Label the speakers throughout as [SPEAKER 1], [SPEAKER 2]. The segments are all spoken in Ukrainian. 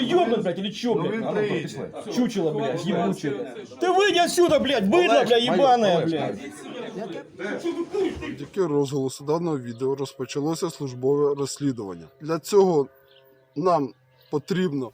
[SPEAKER 1] ёбнут, блядь, или чё,
[SPEAKER 2] Ну,
[SPEAKER 1] блядь?
[SPEAKER 2] він
[SPEAKER 1] А ну,
[SPEAKER 2] прийде.
[SPEAKER 1] пішли. Чучело, блядь, ебучее. Ты выйди отсюда, блядь, быдло, блядь, ебаное, блядь.
[SPEAKER 2] Завдяки розголосу даного відео розпочалося службове розслідування. Для цього нам потрібно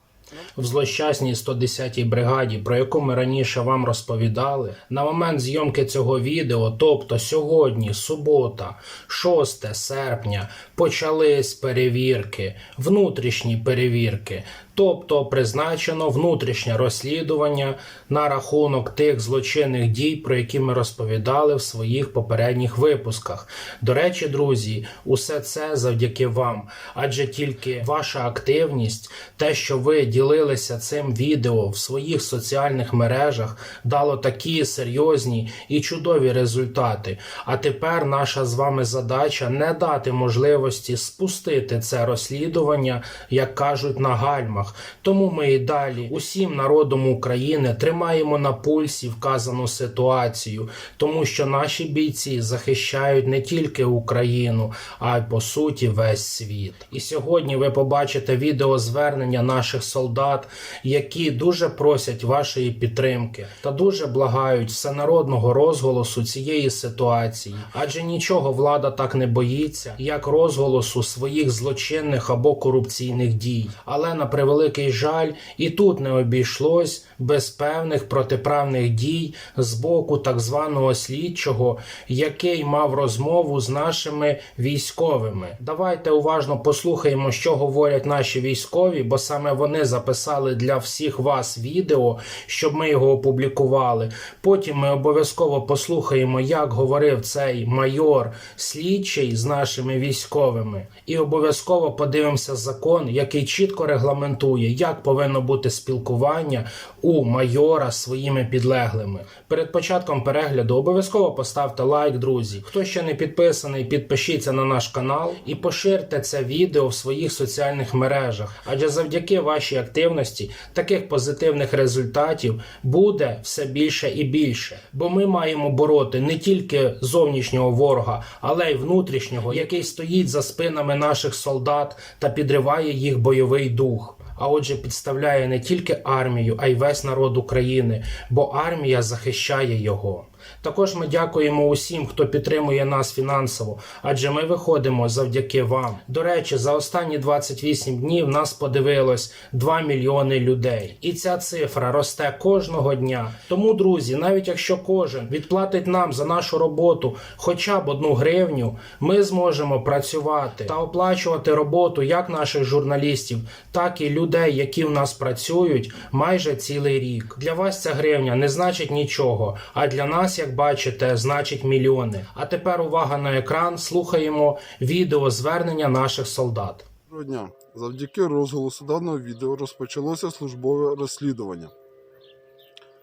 [SPEAKER 3] в злощасній 110-й бригаді, про яку ми раніше вам розповідали, на момент зйомки цього відео, тобто сьогодні, субота, 6 серпня, почались перевірки, внутрішні перевірки. Тобто призначено внутрішнє розслідування на рахунок тих злочинних дій, про які ми розповідали в своїх попередніх випусках. До речі, друзі, усе це завдяки вам, адже тільки ваша активність, те, що ви ділилися цим відео в своїх соціальних мережах, дало такі серйозні і чудові результати. А тепер наша з вами задача не дати можливості спустити це розслідування, як кажуть, на гальмах. Тому ми і далі усім народом України тримаємо на пульсі вказану ситуацію, тому що наші бійці захищають не тільки Україну, а й по суті весь світ. І сьогодні ви побачите відеозвернення наших солдат, які дуже просять вашої підтримки та дуже благають всенародного розголосу цієї ситуації, адже нічого влада так не боїться, як розголосу своїх злочинних або корупційних дій. Але на превеликий жаль, і тут не обійшлось без певних протиправних дій з боку так званого слідчого, який мав розмову з нашими військовими. Давайте уважно послухаємо, що говорять наші військові, бо саме вони записали для всіх вас відео, щоб ми його опублікували. Потім ми обов'язково послухаємо, як говорив цей майор слідчий з нашими військовими, і обов'язково подивимося закон, який чітко регламентує, як повинно бути спілкування у майора своїми підлеглими. Перед початком перегляду обов'язково поставте лайк, друзі. Хто ще не підписаний, підпишіться на наш канал і поширте це відео в своїх соціальних мережах. Адже завдяки вашій активності таких позитивних результатів буде все більше і більше. Бо ми маємо бороти не тільки зовнішнього ворога, але й внутрішнього, який стоїть за спинами наших солдат та підриває їх бойовий дух. А отже, підставляє не тільки армію, а й весь народ України, бо армія захищає його. Також ми дякуємо усім, хто підтримує нас фінансово, адже ми виходимо завдяки вам. До речі, за останні 28 днів нас подивилось 2 мільйони людей, і ця цифра росте кожного дня. Тому, друзі, навіть якщо кожен відплатить нам за нашу роботу хоча б одну гривню, ми зможемо працювати та оплачувати роботу як наших журналістів, так і людей, які в нас працюють майже цілий рік. Для вас ця гривня не значить нічого, а для нас, як бачите, значить мільйони. А тепер увага на екран. Слухаємо відео звернення наших солдат.
[SPEAKER 2] Доброго дня. Завдяки розголосу даного відео розпочалося службове розслідування.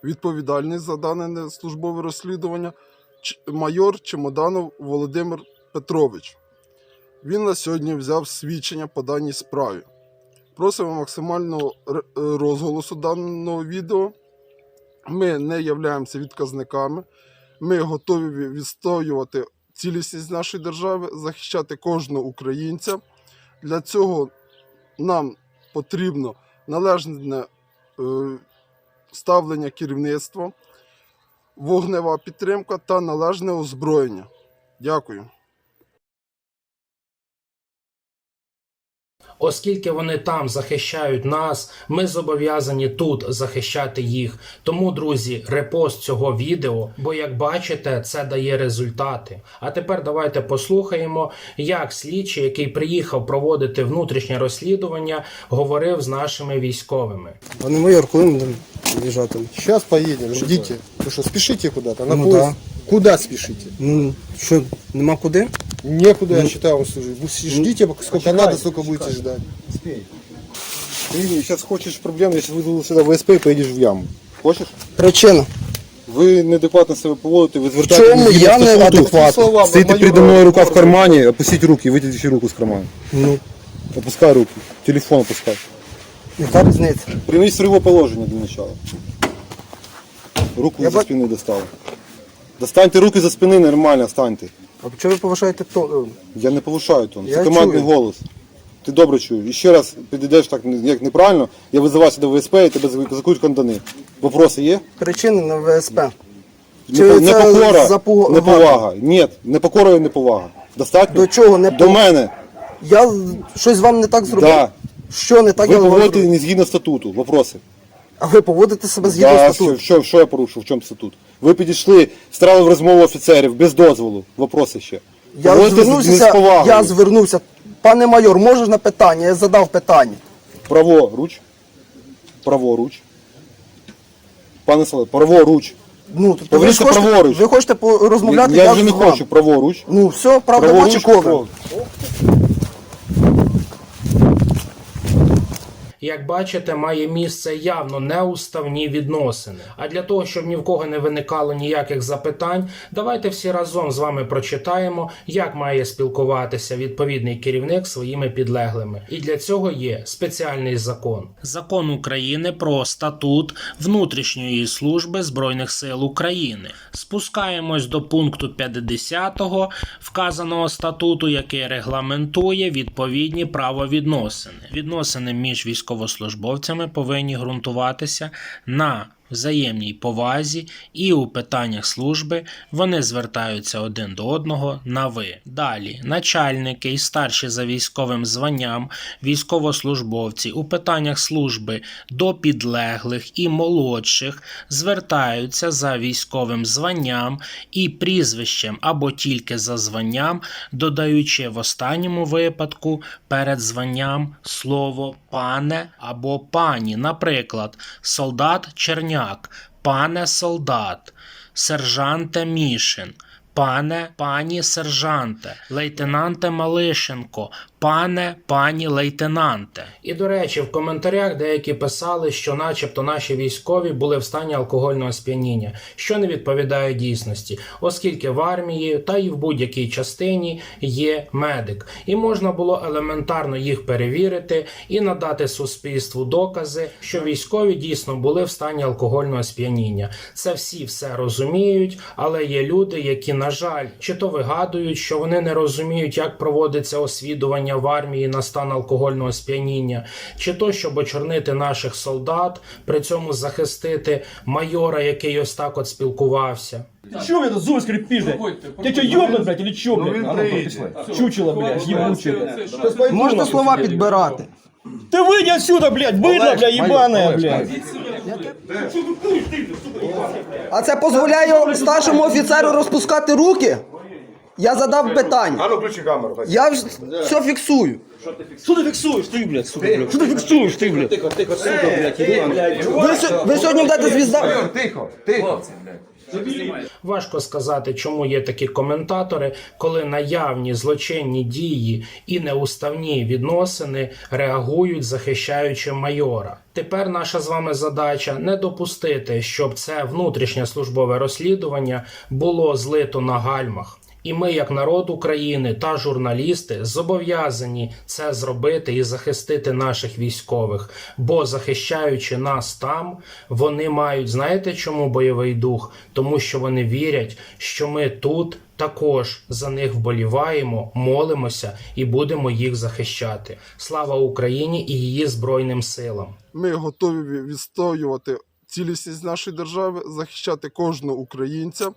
[SPEAKER 2] Відповідальний за дане службове розслідування майор Чемоданов Володимир Петрович. Він на сьогодні взяв свідчення по даній справі. Просимо максимального розголосу даного відео. Ми не являємося відказниками. Ми готові відстоювати цілісність нашої держави, захищати кожного українця. Для цього нам потрібно належне е, ставлення керівництва, вогнева підтримка та належне озброєння. Дякую.
[SPEAKER 3] Оскільки вони там захищають нас, ми зобов'язані тут захищати їх. Тому, друзі, репост цього відео, бо як бачите, це дає результати. А тепер давайте послухаємо, як слідчий, який приїхав проводити внутрішнє розслідування, говорив з нашими військовими.
[SPEAKER 4] Пане майор, коли ми будемо виїжджати?
[SPEAKER 5] Сейчас поедем, ждите. Вы что, спешите куда-то? На
[SPEAKER 4] Ну да.
[SPEAKER 5] Куда спешите?
[SPEAKER 4] Ну, що, нема куди?
[SPEAKER 5] Некуда, я
[SPEAKER 4] Ну,
[SPEAKER 5] считаю, вам служить. Вы ждите, пока- сколько надо, столько будете ждать. Ты сейчас хочешь проблем, я сейчас вызову сюда ВСП и поедешь в яму. Хочешь?
[SPEAKER 4] Причина.
[SPEAKER 5] Ви неадекватно себе поводите, ви
[SPEAKER 4] В
[SPEAKER 5] звертаєте
[SPEAKER 4] чому
[SPEAKER 5] мені
[SPEAKER 4] я
[SPEAKER 5] стосунку.
[SPEAKER 4] неадекватний?
[SPEAKER 5] Стоїте передо мною рука в кармані, опустіть руки, витягніть руку з кармана.
[SPEAKER 4] Ну,
[SPEAKER 5] Опускай руки, телефон опускай.
[SPEAKER 4] яка різниця?
[SPEAKER 5] Прийміть своего положення для начала. Руку
[SPEAKER 4] Я
[SPEAKER 5] за
[SPEAKER 4] ба-
[SPEAKER 5] спини достали. Достаньте руки за спини, нормально станьте.
[SPEAKER 4] А чого ви повишаєте то?
[SPEAKER 5] Я не повишаю тон,
[SPEAKER 4] Я
[SPEAKER 5] це командний
[SPEAKER 4] чую.
[SPEAKER 5] голос. Ти добре чуєш. І ще раз підійдеш так як неправильно, я визиваю сюди ВСП і тебе закують кондани. Вопроси є?
[SPEAKER 4] Причини на ВСП. Чи
[SPEAKER 5] Непо-
[SPEAKER 4] це
[SPEAKER 5] Непокора,
[SPEAKER 4] запуга-
[SPEAKER 5] неповага. Ні, непокора і неповага. Достатньо?
[SPEAKER 4] До чого не
[SPEAKER 5] До мене.
[SPEAKER 4] Я щось вам не так зробив?
[SPEAKER 5] Да.
[SPEAKER 4] Що не так
[SPEAKER 5] Ви
[SPEAKER 4] я вам
[SPEAKER 5] поводите
[SPEAKER 4] зробив?
[SPEAKER 5] не згідно статуту. Вопроси.
[SPEAKER 4] А ви поводите себе згідно
[SPEAKER 5] Да,
[SPEAKER 4] статуту?
[SPEAKER 5] що, що, що я порушив? В чому статут? Ви підійшли, встрали в розмову офіцерів без дозволу. Вопроси ще.
[SPEAKER 4] Я
[SPEAKER 5] з-
[SPEAKER 4] звернувся,
[SPEAKER 5] повагою.
[SPEAKER 4] я звернувся. Пане майор, можеш на питання? Я задав питання.
[SPEAKER 5] Праворуч. Праворуч. Пане Соле, праворуч.
[SPEAKER 4] Ну, тобто ви,
[SPEAKER 5] Поверніться
[SPEAKER 4] ж хочете,
[SPEAKER 5] праворуч.
[SPEAKER 4] ви хочете по- розмовляти,
[SPEAKER 5] я вже не
[SPEAKER 4] з вами.
[SPEAKER 5] хочу, праворуч.
[SPEAKER 4] Ну все, правда,
[SPEAKER 5] Праворуч, праворуч.
[SPEAKER 3] Як бачите, має місце явно неуставні відносини. А для того, щоб ні в кого не виникало ніяких запитань, давайте всі разом з вами прочитаємо, як має спілкуватися відповідний керівник своїми підлеглими. І для цього є спеціальний закон: закон України про статут внутрішньої служби збройних сил України. Спускаємось до пункту 50 вказаного статуту, який регламентує відповідні правовідносини. Відносини між військовослужбовцями повинні ґрунтуватися на взаємній повазі, і у питаннях служби вони звертаються один до одного на ви. Далі начальники і старші за військовим званням, військовослужбовці у питаннях служби до підлеглих і молодших звертаються за військовим званням і прізвищем або тільки за званням, додаючи в останньому випадку перед званням слово пане або пані, наприклад, солдат Черняк, пане солдат, сержанте Мішин. Пане, пані сержанте, лейтенанте Малишенко, пане, пані лейтенанте. І до речі, в коментарях деякі писали, що, начебто, наші військові були в стані алкогольного сп'яніння, що не відповідає дійсності, оскільки в армії та й в будь-якій частині є медик, і можна було елементарно їх перевірити і надати суспільству докази, що військові дійсно були в стані алкогольного сп'яніння. Це всі все розуміють, але є люди, які, на жаль, чи то вигадують, що вони не розуміють, як проводиться освідування в армії на стан алкогольного сп'яніння, чи то, щоб очорнити наших солдат, при цьому захистити майора, який ось так от спілкувався.
[SPEAKER 1] Чё вы это зубы скрипишь, блядь? Ты что, ёбнут, блядь, или чё, блядь? А ну, пошли. Чучело, блядь, ебучее.
[SPEAKER 4] Можна слова підбирати.
[SPEAKER 1] Ты выйди отсюда, блядь, быдло, блядь, ебаное, блядь.
[SPEAKER 4] А це дозволяє старшому офіцеру розпускати руки? Я задав питання.
[SPEAKER 6] А ну включи камеру.
[SPEAKER 4] Я ж все фіксую.
[SPEAKER 1] Что ты фиксуешь, ты, блядь, сука, блядь? Что ты фиксуешь, ты, блядь? Тихо, тихо, сука, блядь, ебан.
[SPEAKER 4] Ви, сьо- ви сьогодні будете звізда.
[SPEAKER 6] Тихо, тихо.
[SPEAKER 3] Важко сказати, чому є такі коментатори, коли наявні злочинні дії і неуставні відносини реагують, захищаючи майора. Тепер наша з вами задача не допустити, щоб це внутрішнє службове розслідування було злито на гальмах. І ми, як народ України та журналісти, зобов'язані це зробити і захистити наших військових. Бо захищаючи нас там, вони мають знаєте чому бойовий дух? Тому що вони вірять, що ми тут також за них вболіваємо, молимося і будемо їх захищати. Слава Україні і її збройним силам!
[SPEAKER 2] Ми готові відстоювати цілісність нашої держави, захищати кожного українця